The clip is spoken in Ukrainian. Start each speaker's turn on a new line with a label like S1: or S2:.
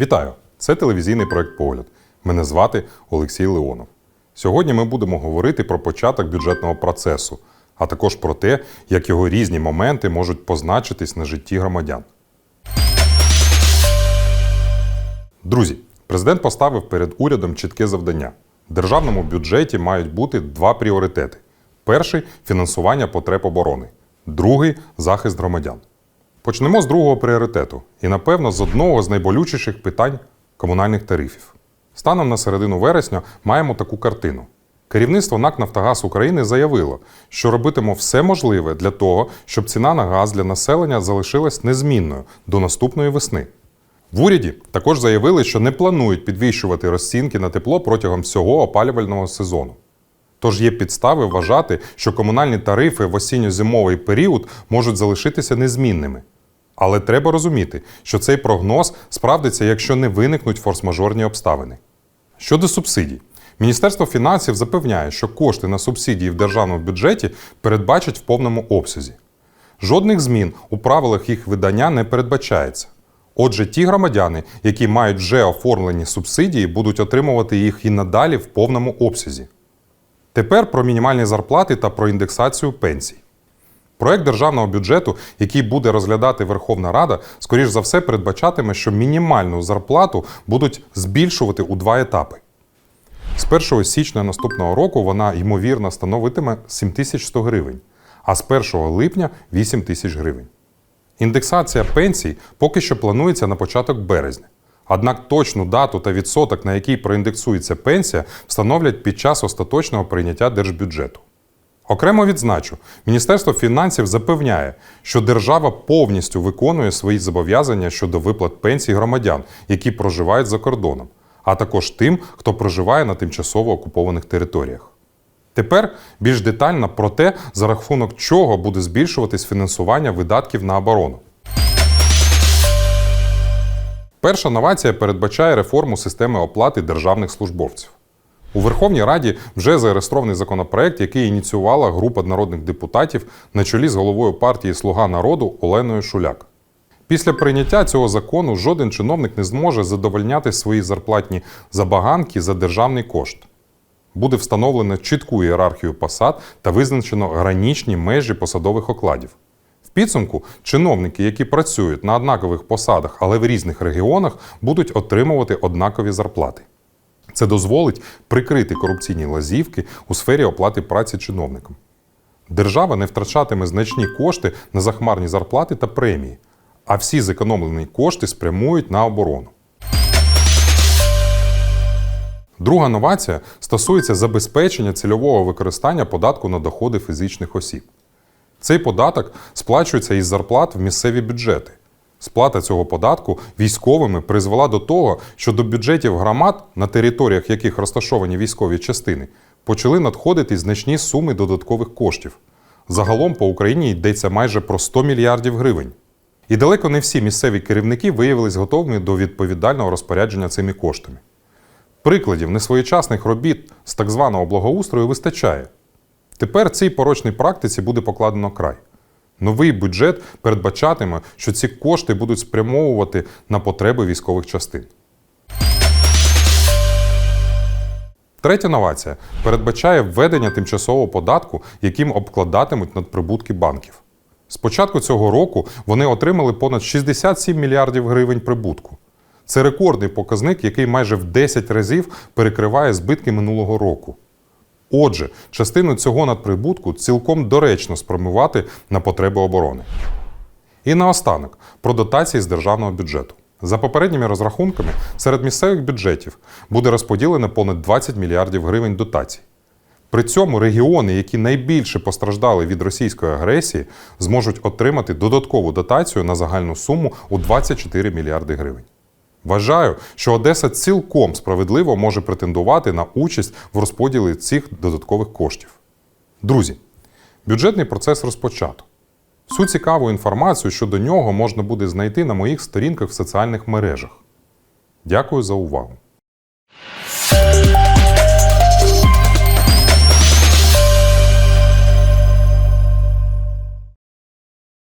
S1: Вітаю! Це телевізійний проект Погляд. Мене звати Олексій Леонов. Сьогодні ми будемо говорити про початок бюджетного процесу, а також про те, як його різні моменти можуть позначитись на житті громадян. Друзі, президент поставив перед урядом чітке завдання. В державному бюджеті мають бути два пріоритети: перший фінансування потреб оборони, другий захист громадян. Почнемо з другого пріоритету і, напевно, з одного з найболючіших питань комунальних тарифів. Станом на середину вересня маємо таку картину. Керівництво НАК Нафтогаз України заявило, що робитимо все можливе для того, щоб ціна на газ для населення залишилась незмінною до наступної весни. В уряді також заявили, що не планують підвищувати розцінки на тепло протягом всього опалювального сезону. Тож є підстави вважати, що комунальні тарифи в осінньо-зимовий період можуть залишитися незмінними. Але треба розуміти, що цей прогноз справдиться, якщо не виникнуть форс-мажорні обставини. Щодо субсидій, Міністерство фінансів запевняє, що кошти на субсидії в державному бюджеті передбачать в повному обсязі. Жодних змін у правилах їх видання не передбачається. Отже, ті громадяни, які мають вже оформлені субсидії, будуть отримувати їх і надалі в повному обсязі. Тепер про мінімальні зарплати та про індексацію пенсій. Проект державного бюджету, який буде розглядати Верховна Рада, скоріш за все передбачатиме, що мінімальну зарплату будуть збільшувати у два етапи. З 1 січня наступного року вона, ймовірно, становитиме 7100 гривень, а з 1 липня 8 тисяч гривень. Індексація пенсій поки що планується на початок березня. Однак точну дату та відсоток, на який проіндексується пенсія, встановлять під час остаточного прийняття держбюджету. Окремо відзначу, Міністерство фінансів запевняє, що держава повністю виконує свої зобов'язання щодо виплат пенсій громадян, які проживають за кордоном, а також тим, хто проживає на тимчасово окупованих територіях. Тепер більш детально про те, за рахунок чого буде збільшуватись фінансування видатків на оборону. Перша новація передбачає реформу системи оплати державних службовців. У Верховній Раді вже зареєстрований законопроект, який ініціювала група народних депутатів на чолі з головою партії Слуга народу Оленою Шуляк. Після прийняття цього закону жоден чиновник не зможе задовольняти свої зарплатні забаганки за державний кошт. Буде встановлено чітку ієрархію посад та визначено гранічні межі посадових окладів. Підсумку чиновники, які працюють на однакових посадах, але в різних регіонах, будуть отримувати однакові зарплати. Це дозволить прикрити корупційні лазівки у сфері оплати праці чиновникам. Держава не втрачатиме значні кошти на захмарні зарплати та премії, а всі зекономлені кошти спрямують на оборону. Друга новація стосується забезпечення цільового використання податку на доходи фізичних осіб. Цей податок сплачується із зарплат в місцеві бюджети. Сплата цього податку військовими призвела до того, що до бюджетів громад, на територіях яких розташовані військові частини, почали надходити значні суми додаткових коштів. Загалом по Україні йдеться майже про 100 мільярдів гривень. І далеко не всі місцеві керівники виявились готовими до відповідального розпорядження цими коштами. Прикладів несвоєчасних робіт з так званого благоустрою вистачає. Тепер цій порочній практиці буде покладено край. Новий бюджет передбачатиме, що ці кошти будуть спрямовувати на потреби військових частин. Третя новація передбачає введення тимчасового податку, яким обкладатимуть надприбутки банків. З початку цього року вони отримали понад 67 мільярдів гривень прибутку. Це рекордний показник, який майже в 10 разів перекриває збитки минулого року. Отже, частину цього надприбутку цілком доречно спрямувати на потреби оборони. І наостанок про дотації з державного бюджету. За попередніми розрахунками, серед місцевих бюджетів буде розподілено понад 20 мільярдів гривень дотацій. При цьому регіони, які найбільше постраждали від російської агресії, зможуть отримати додаткову дотацію на загальну суму у 24 мільярди гривень. Вважаю, що Одеса цілком справедливо може претендувати на участь в розподілі цих додаткових коштів. Друзі, бюджетний процес розпочато. Всю цікаву інформацію щодо нього можна буде знайти на моїх сторінках в соціальних мережах. Дякую за увагу!